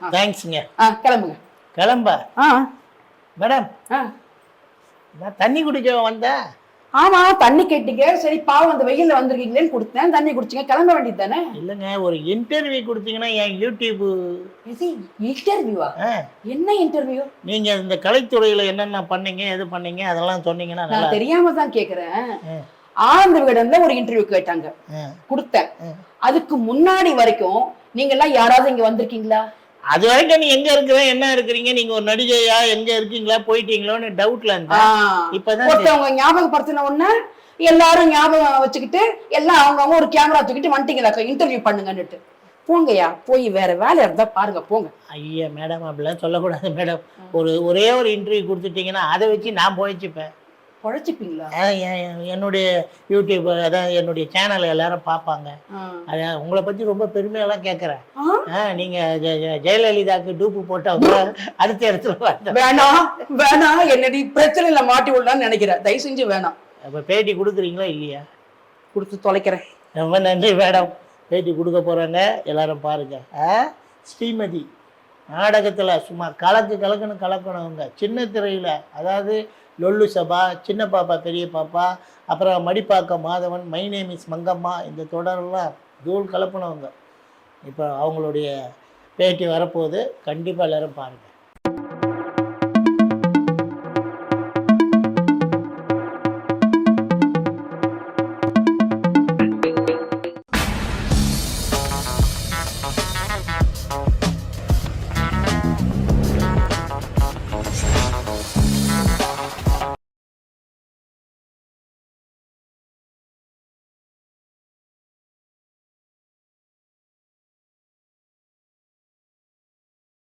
தேங்க்ஸுங்க ஆ கிளம்புங்க. கிளம்ப. ஆ. மேடம். ஆ. நான் தண்ணி குடிக்க வந்தேன் ஆமா தண்ணி கேட்டீங்க. சரி பாவம் அந்த வெயில்ல வந்திருக்கீங்களேன்னு கொடுத்தேன். தண்ணி குடிச்சீங்க. கிளம்ப வேண்டியது தானே இல்லைங்க ஒரு இன்டர்வியூ கொடுத்தீங்கன்னா என் யூடியூப் இது இன்டர்வியூவா என்ன இன்டர்வியூ நீங்க இந்த கலைத்துறையில என்னென்ன பண்ணீங்க எது பண்ணீங்க அதெல்லாம் சொன்னீங்கன்னா நான் தெரியாம தான் கேக்குறேன். ஆ. ஆனந்த விகடன்ல ஒரு இன்டர்வியூ கேட்டாங்க. கொடுத்தேன். அதுக்கு முன்னாடி வரைக்கும் நீங்க எல்லாம் யாராவது இங்க வந்திருக்கீங்களா? அது வரைக்கும் நீ எங்க இருக்கிற என்ன இருக்கிறீங்க நீங்க ஒரு நடிகையா எங்க இருக்கீங்களா போயிட்டீங்களோன்னு டவுட்ல ஆ. இருந்தேன். இப்பதான் ஒருத்தவங்க ஞாபகப்படுத்தின உடனே எல்லாரும் ஞாபகம் வச்சுக்கிட்டு எல்லாம் அவங்கவங்க ஒரு கேமரா தூக்கிட்டு வந்துட்டீங்களா இன்டர்வியூ பண்ணுங்கன்னுட்டு. போங்கய்யா போய் வேற வேலை இருந்தா பாருங்க போங்க. ஐயா மேடம் அப்படிலாம் சொல்லக்கூடாது மேடம் ஒரு ஒரே ஒரு இன்டர்வியூ கொடுத்துட்டீங்கன்னா அதை வச்சு நான் போயிச்சுப்பேன் பொழைச்சிப்பீங்களா என்னுடைய யூடியூப் அதான் என்னுடைய சேனல் எல்லாரும் பார்ப்பாங்க. அதான் உங்களை பற்றி ரொம்ப பெருமையெல்லாம் கேட்குறேன்? நீங்கள் ஜெயலலிதாவுக்கு டூப்பு போட்டவங்க அடுத்த இடத்துல வேணாம் வேணாம் என்னடி பிரச்சனையில மாட்டி விடலாம்னு நினைக்கிறேன். தயவு செஞ்சு வேணாம். அப்போ பேட்டி கொடுக்குறீங்களா இல்லையா? கொடுத்து தொலைக்கிறேன். ரொம்ப நன்றி மேடம் பேட்டி கொடுக்க போகிறாங்க எல்லாரும் பாருங்க. ஆ ஸ்ரீமதி. நாடகத்தில் சும்மா கலக்கு கலக்குன்னு கலக்கணுங்க. சின்ன திரையில் அதாவது லொல்லு சபா சின்ன பாப்பா பெரிய பாப்பா அப்புறம் Madipakkam Madhavan my name is Mangamma இந்த தொடரெல்லாம் தூள் கலப்பினவங்க இப்போ அவங்களுடைய பேட்டி வரப்போகுது. கண்டிப்பாக எல்லாரும் பாருங்கள்